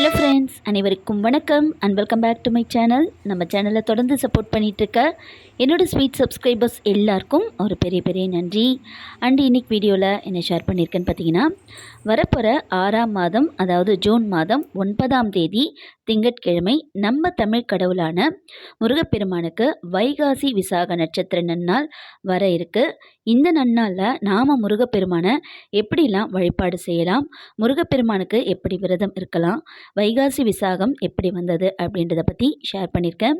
Hello friends அனைவருக்கும் வணக்கம். And welcome back to my channel நம்ம சேனலை தொடர்ந்து சப்போர்ட் பண்ணிகிட்ருக்க என்னோடய ஸ்வீட் சப்ஸ்கிரைபர்ஸ் எல்லாருக்கும் ஒரு பெரிய பெரிய நன்றி. அண்ட் இன்னைக்கு வீடியோவில் என்ன ஷேர் பண்ணியிருக்கேன்னு பார்த்தீங்கன்னா வரப்போகிற ஆறாம் மாதம் அதாவது ஜூன் மாதம் ஒன்பதாம் தேதி திங்கட்கிழமை நம்ம தமிழ் கடவுளான முருகப்பெருமானுக்கு வைகாசி விசாக நட்சத்திர நன்னாள் வர இருக்கு. இந்த நன்னாளில் நாம் முருகப்பெருமானை எப்படிலாம் வழிபாடு செய்யலாம் முருகப்பெருமானுக்கு எப்படி விரதம் இருக்கலாம் வைகாசி விசாகம் எப்படி வந்தது அப்படின்றத பற்றி ஷேர் பண்ணியிருக்கேன்.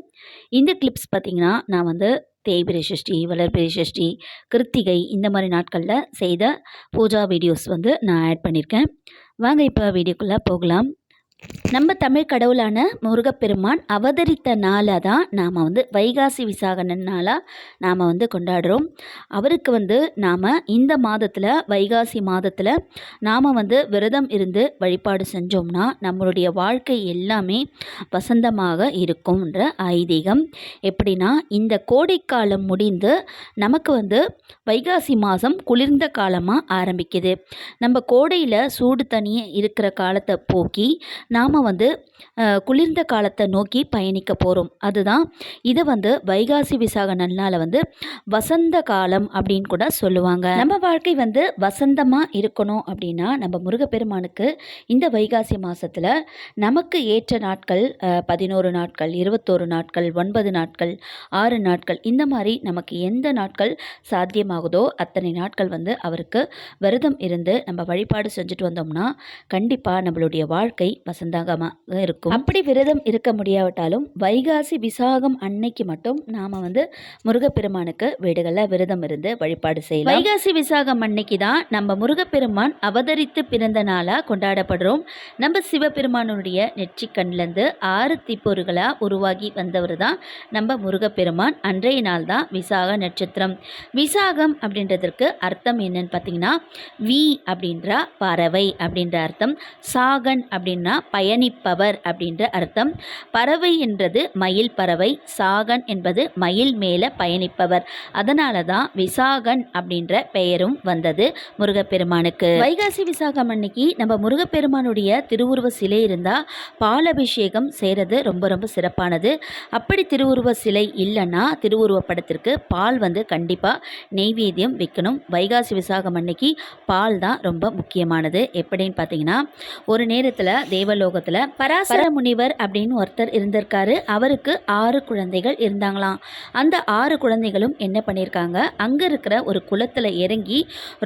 இந்த கிளிப்ஸ் பார்த்திங்கன்னா நான் வந்து தேய்பிரை சஷ்டி வளர்பிரை சஷ்டி கிருத்திகை இந்த மாதிரி நாட்களில் செய்த பூஜா வீடியோஸ் வந்து நான் ஆட் பண்ணியிருக்கேன். வாங்க இப்போ வீடியோக்குள்ளே போகலாம். நம்ம தமிழ் கடவுளான முருகப்பெருமான் அவதரித்த நாளாக தான் நாம் வந்து வைகாசி விசாகனன் நாளாக நாம் வந்து கொண்டாடுறோம். அவருக்கு வந்து நாம் இந்த மாதத்தில் வைகாசி மாதத்தில் நாம் வந்து விரதம் இருந்து வழிபாடு செஞ்சோம்னா நம்மளுடைய வாழ்க்கை எல்லாமே வசந்தமாக இருக்கும்ன்ற ஐதீகம். எப்படின்னா இந்த கோடைக்காலம் முடிந்து நமக்கு வந்து வைகாசி மாதம் குளிர்ந்த காலமாக ஆரம்பிக்குது. நம்ம கோடையில் சூடு தனியே இருக்கிற காலத்தை போக்கி நாம் வந்து குளிர்ந்த காலத்தை நோக்கி பயணிக்க போகிறோம் அதுதான் இதை வந்து வைகாசி விசாக நன்னால வந்து வசந்த காலம் அப்படின்னு கூட சொல்லுவாங்க. நம்ம வாழ்க்கை வந்து வசந்தமாக இருக்கணும் அப்படின்னா நம்ம முருகப்பெருமானுக்கு இந்த வைகாசி மாதத்தில் நமக்கு ஏற்ற நாட்கள் பதினோரு நாட்கள் இருபத்தோரு நாட்கள் ஒன்பது நாட்கள் ஆறு நாட்கள் இந்த மாதிரி நமக்கு எந்த நாட்கள் சாத்தியமாகுதோ அத்தனை நாட்கள் வந்து அவருக்கு விரதம் இருந்து நம்ம வழிபாடு செஞ்சுட்டு வந்தோம்னா கண்டிப்பாக நம்மளுடைய வாழ்க்கை வசந்தகமாக இருக்கும். அப்படி விரதம் இருக்க முடியாவிட்டாலும் வைகாசி விசாகம் அன்னைக்கு மட்டும் நாம் வந்து முருகப்பெருமானுக்கு வீடுகளில் விரதம் இருந்து வழிபாடு செய்யலாம். வைகாசி விசாகம் அன்னைக்கு தான் நம்ம முருகப்பெருமான் அவதரித்து பிறந்த நாளாக கொண்டாடப்படுறோம். நம்ம சிவபெருமானுடைய நெற்றிக்கண்லேருந்து ஆறு தீப்பொருகளாக உருவாகி வந்தவர் தான் நம்ம முருகப்பெருமான். அன்றைய நாள் தான் விசாக நட்சத்திரம். விசாகம் அப்படின்றதற்கு அர்த்தம் என்னன்னு பார்த்தீங்கன்னா வி அப்படின்ற பறவை அப்படின்ற அர்த்தம். சாகன் அப்படின்னா பயணிப்பவர் அப்படின்ற அர்த்தம். பறவை என்றது மயில் பறவை சாகன் என்பது மயில் மேலே பயணிப்பவர். அதனால தான் விசாகன் அப்படின்ற பெயரும் வந்தது முருகப்பெருமானுக்கு. வைகாசி விசாகம் அன்னைக்கு நம்ம முருகப்பெருமானுடைய திருவுருவ சிலை இருந்தால் பாலபிஷேகம் செய்கிறது ரொம்ப ரொம்ப சிறப்பானது. அப்படி திருவுருவ சிலை இல்லைன்னா திருவுருவ படத்திற்கு பால் வந்து கண்டிப்பாக நெய்வேத்தியம் வைக்கணும். வைகாசி விசாகம் அன்னைக்கு பால் தான் ரொம்ப முக்கியமானது. எப்படின்னு பார்த்தீங்கன்னா ஒரு நேரத்தில் தேவல் தேவலோகத்தில் பராசர முனிவர் அப்படின்னு ஒருத்தர் இருந்திருக்காரு. அவருக்கு ஆறு குழந்தைகள் இருந்தாங்களாம். அந்த ஆறு குழந்தைகளும் என்ன பண்ணியிருக்காங்க அங்கே இருக்கிற ஒரு குளத்தில் இறங்கி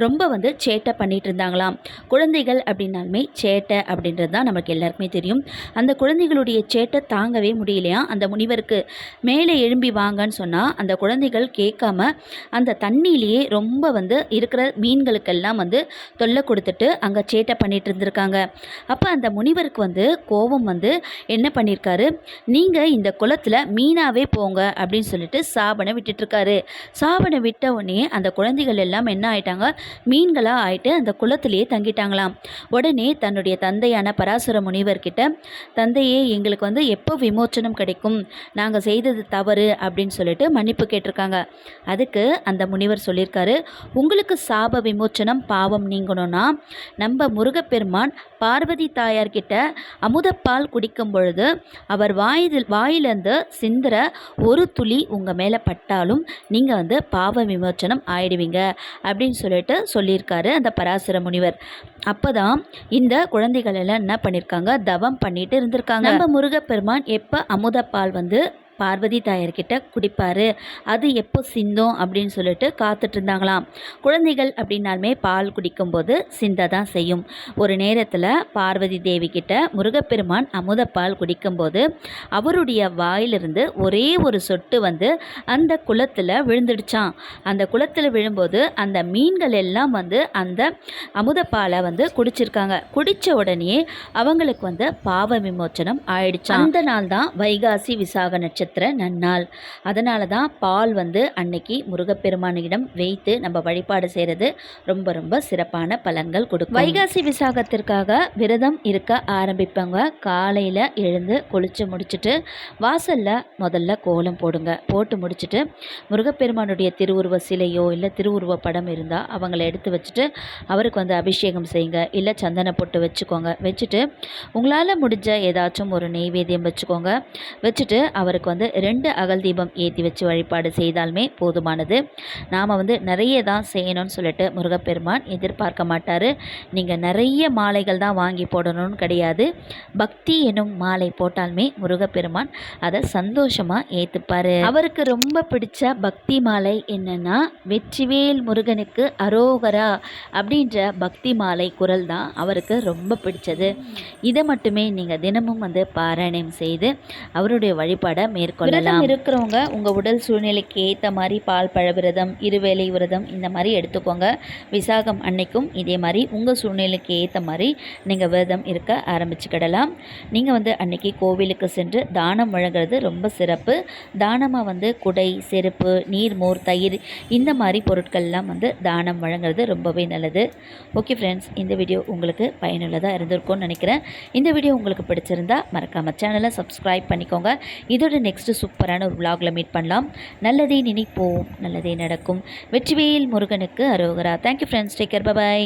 ரொம்ப வந்து சேட்டை பண்ணிட்டு இருந்தாங்களாம். குழந்தைகள் அப்படின்னாலுமே சேட்டை அப்படின்றது தான் நமக்கு எல்லாருக்குமே தெரியும். அந்த குழந்தைகளுடைய சேட்டை தாங்கவே முடியலையா? அந்த முனிவருக்கு மேலே எழும்பி வாங்கன்னு சொன்னால் அந்த குழந்தைகள் கேட்காம அந்த தண்ணியிலேயே ரொம்ப வந்து இருக்கிற மீன்களுக்கெல்லாம் வந்து தொல்லை கொடுத்துட்டு அங்கே சேட்டை பண்ணிட்டு இருந்திருக்காங்க. அப்போ அந்த முனிவருக்கு வந்து கோபம் வந்து என்ன பண்ணியிருக்காரு நீங்கள் இந்த குளத்தில் மீனாவே போங்க அப்படின்னு சொல்லிட்டு சாபனை விட்டுட்ருக்காரு சாபனை விட்ட உடனே அந்த குழந்தைகள் எல்லாம் என்ன ஆயிட்டாங்க? மீன்களாக ஆயிட்டு அந்த குளத்திலேயே தங்கிட்டாங்களாம். உடனே தன்னுடைய தந்தையான பராசுர முனிவர்கிட்ட தந்தையே எங்களுக்கு வந்து எப்போ விமோச்சனம் கிடைக்கும்? நாங்கள் செய்தது தவறு அப்படின்னு சொல்லிட்டு மன்னிப்பு கேட்டிருக்காங்க. அதுக்கு அந்த முனிவர் சொல்லியிருக்காரு உங்களுக்கு சாப விமோச்சனம் பாவம் நீங்கணும்னா நம்ம முருகப்பெருமான் பார்வதி தாயார்கிட்ட அமுதப்பால் குடிக்கும் பொழுது அவர் வாயில் வாயிலேருந்து சிந்துற ஒரு துளி உங்கள் மேலே பட்டாலும் நீங்கள் வந்து பாவ விமோச்சனம் ஆயிடுவீங்க அப்படின்னு சொல்லிட்டு சொல்லியிருக்காரு அந்த பராசர முனிவர். அப்போ தான் இந்த குழந்தைகள் எல்லாம் என்ன பண்ணியிருக்காங்க தவம் பண்ணிட்டு இருந்திருக்காங்க. நம்ம முருகப்பெருமான் எப்போ அமுதப்பால் வந்து பார்வதி தாயார்கிட்ட குடிப்பார். அது எப்போ சிந்தும் அப்படின்னு சொல்லிட்டு காத்துட்டு இருந்தாங்களாம். குழந்தைகள் அப்படின்னாலுமே பால் குடிக்கும்போது சிந்த தான் செய்யும். ஒரு நேரத்தில் பார்வதி தேவி கிட்ட முருகப்பெருமான் அமுதப்பால் குடிக்கும்போது அவருடைய வாயிலிருந்து ஒரே ஒரு சொட்டு வந்து அந்த குளத்தில் விழுந்துடுச்சான் அந்த குளத்தில் விழும்போது அந்த மீன்கள் எல்லாம் வந்து அந்த அமுதப்பாலை வந்து குடிச்சிருக்காங்க. குடித்த உடனே அவங்களுக்கு வந்து பாவ விமோச்சனம் ஆயிடுச்சு அந்த நாள் தான் வைகாசி விசாக நட்சத்திரம். நட்சத்திர நன்னாள். அதனால தான் பால் வந்து அன்னைக்கு முருகப்பெருமானிடம் வைத்து நம்ம வழிபாடு செய்கிறது ரொம்ப ரொம்ப சிறப்பான பலன்கள் கொடுக்கும். வைகாசி விசாகத்திற்காக விரதம் இருக்க ஆரம்பிப்பாங்க. காலையில் எழுந்து குளித்து முடிச்சுட்டு வாசலில் முதல்ல கோலம் போடுங்க. போட்டு முடிச்சுட்டு முருகப்பெருமானுடைய திருவுருவ சிலையோ இல்லை திருவுருவ படம் இருந்தால் அவங்கள எடுத்து வச்சுட்டு அவருக்கு வந்து அபிஷேகம் செய்யுங்க. இல்லை சந்தன பொட்டு வச்சுக்கோங்க. வச்சுட்டு உங்களால் முடிஞ்ச ஏதாச்சும் ஒரு நெய்வேத்தியம் வச்சுக்கோங்க. வச்சுட்டு அவருக்கு வந்து ரெண்டு அகல் தீபம் ஏற்றி வச்சு வழிபாடு செய்தாலுமே போதுமானது. நாம் வந்து நிறைய தான் செய்யணும்னு சொல்லிட்டு முருகப்பெருமான் எதிர்பார்க்க மாட்டார். நீங்கள் நிறைய மாலைகள் தான் வாங்கி போடணும்னு கிடையாது. பக்தி எனும் மாலை போட்டாலுமே முருகப்பெருமான் அதை சந்தோஷமாக ஏற்றுப்பார் அவருக்கு ரொம்ப பிடிச்ச பக்தி மாலை என்னென்னா வெற்றிவேல் முருகனுக்கு அரோகரா அப்படின்ற பக்தி மாலை குரல் தான் அவருக்கு ரொம்ப பிடிச்சது. இதை மட்டுமே நீங்கள் தினமும் வந்து பாராயணம் செய்து அவருடைய வழிபாடை மேற்கொள்ளலாம் இருக்கிறவங்க உங்கள் உடல் சூழ்நிலைக்கு ஏற்ற மாதிரி பால் பழ விரதம் இருவேளை விரதம் இந்த மாதிரி எடுத்துக்கோங்க. விசாகம் அன்னைக்கும் இதே மாதிரி உங்கள் சூழ்நிலைக்கு ஏற்ற மாதிரி நீங்கள் விரதம் இருக்க ஆரம்பிச்சுக்கிடலாம். நீங்கள் வந்து அன்னைக்கு கோவிலுக்கு சென்று தானம் வழங்குறது ரொம்ப சிறப்பு. தானமாக வந்து குடை செருப்பு நீர்மோர் தயிர் இந்த மாதிரி பொருட்கள்லாம் வந்து தானம் வழங்குறது ரொம்பவே நல்லது. ஓகே ஃப்ரெண்ட்ஸ் இந்த வீடியோ உங்களுக்கு பயனுள்ளதாக இருந்திருக்கும்னு நினைக்கிறேன். இந்த வீடியோ உங்களுக்கு பிடிச்சிருந்தா மறக்காமல் சேனலை சப்ஸ்கிரைப் பண்ணிக்கோங்க. இதோட நெக்ஸ்ட்டு சூப்பரான ஒரு விலாகில் மீட் பண்ணலாம். நல்லதே நினைப்போம். நல்லதே நடக்கும். வெற்றிவேல் முருகனுக்கு அரோகரா. Thank you friends take care bye bye